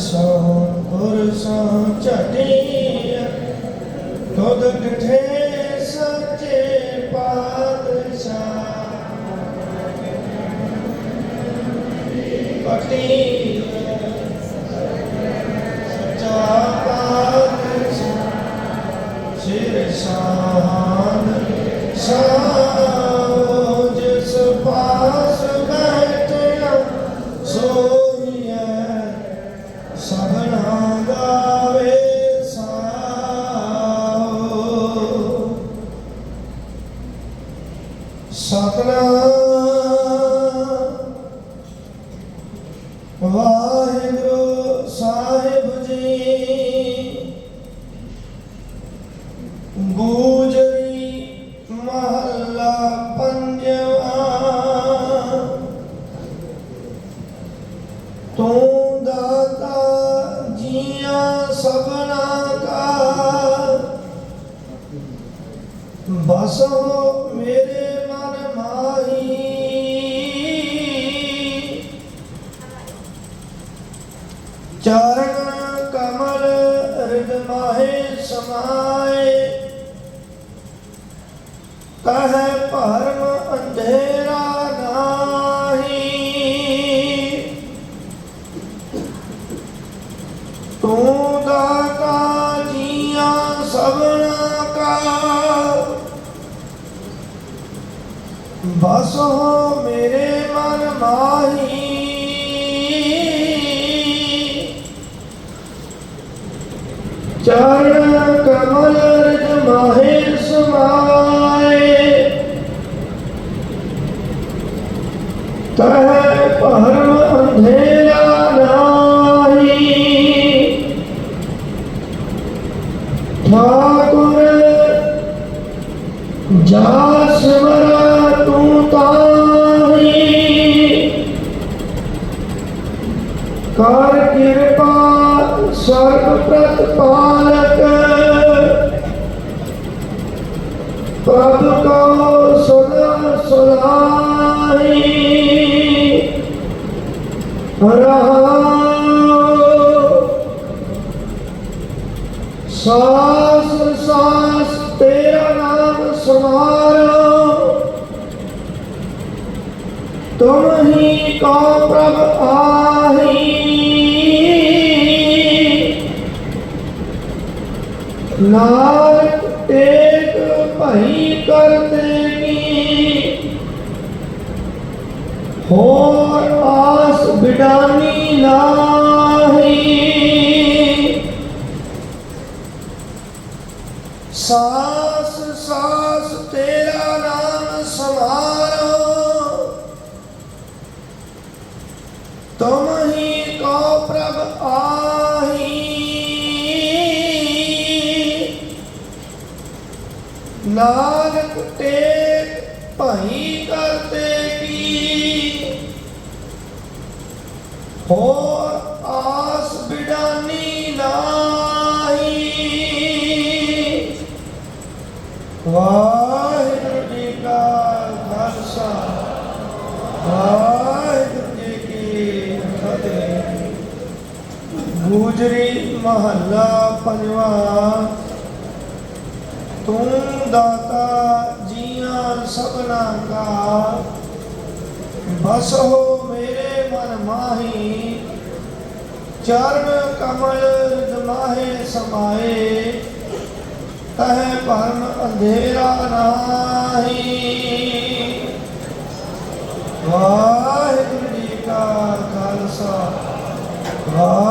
ਸਾਂ ਝਟੇ ਦੁੱਧ ਡਠੇ ਸੱਚੇ ਪਾਤਸ਼ਾਹ? ਪਟੀ ਸੱਚਾ ਪਾਤਸ਼ਾਹ ਸਿਰ ਸਾਨ ਸਾਉ ਸਤਨਾਮ। ਵਾਹਿਗੁਰੂ ਸਾਹਿਬ ਜੀ। ਗੂਜਰੀ ਮਹੱਲਾ ਪੰਜਵਾ। ਤੂੰ ਦਾਤਾ ਜੀਆਂ ਸਭਨਾ ਕਾ ਬਸ ਚਰਨ ਕਮਲ ਰਿਦ ਮਾਹੇ ਸਮਾਏ। ਕਹੈ ਭਰਮ ਅੰਧੇਰਾ ਨਾਹੀ। ਤੂੰ ਦਾਤਾ ਜੀਆਂ ਸਭਨਾ ਕਾ। ਬਸ ਹੋ ਮੇਰੇ ਮਨ ਮਾਹੀ। ਚਰਨ ਕਮਲ ਰਜ ਮਾਹੇ ਸਮਾਏ। ਤਹ ਭਰਮ ਅੰਧੇਰਾ ਨਾਹੀ। ਠਾਕੁਰ ਜਾ ਸਿਮਰਾ ਤੂੰ ਤਾਹੀ। ਕਰ ਕਿਰਪਾ ਸਰਬ ਪ੍ਰਤਪਾਲਕ ਪ੍ਰਭ ਕੋ ਸਦਾ ਸੁਲਾਹੀ ਰਹਾਉ ਸਾਸ ਸਾਸ ਤੇਰਾ ਨਾਮ ਸਮਾਰੋ ਤੁਮ ਹੀ ਕੋ ਪ੍ਰਭ ਆ ਨਾਨਕ ਟੇਕ ਭਈ ਕਰਤੇ ਕੀ ਹੋਰ ਆਸ ਬਿਡਾਨੀ ਨਾਹੀ ਨਾਨਕ ਟੇਕ ਭਈ ਕਰਤੇ ਕੀ? ਹੋਰ ਆਸ ਬਿਡਾਨੀ ਨਾਹੀ। ਵਾਹਿਗੁਰੂ ਜੀ ਕਾ ਖਾਲਸਾ, ਵਾਹਿਗੁਰੂ ਜੀ ਕੀ ਫਤਿਹ। ਗੂਜਰੀ ਮਹੱਲਾ ਪੰਜਵਾ ਤੂੰ ਦਾਤਾ ਜੀਆਂ ਸਭਨਾ ਕਾ ਬਸ ਹੋ ਮੇਰੇ ਮਨ ਮਾਹੀ, ਚਰਨ ਕਮਲ ਰਿਦ ਮਾਹੇ ਸਮਾਏ। ਕਹੇ ਭਰਮ ਅੰਧੇਰਾ ਨਾਹੀ। ਵਾਹਿਗੁਰੂ ਜੀ ਕਾ ਖਾਲਸਾ ਵਾਹਿਗੁਰੂ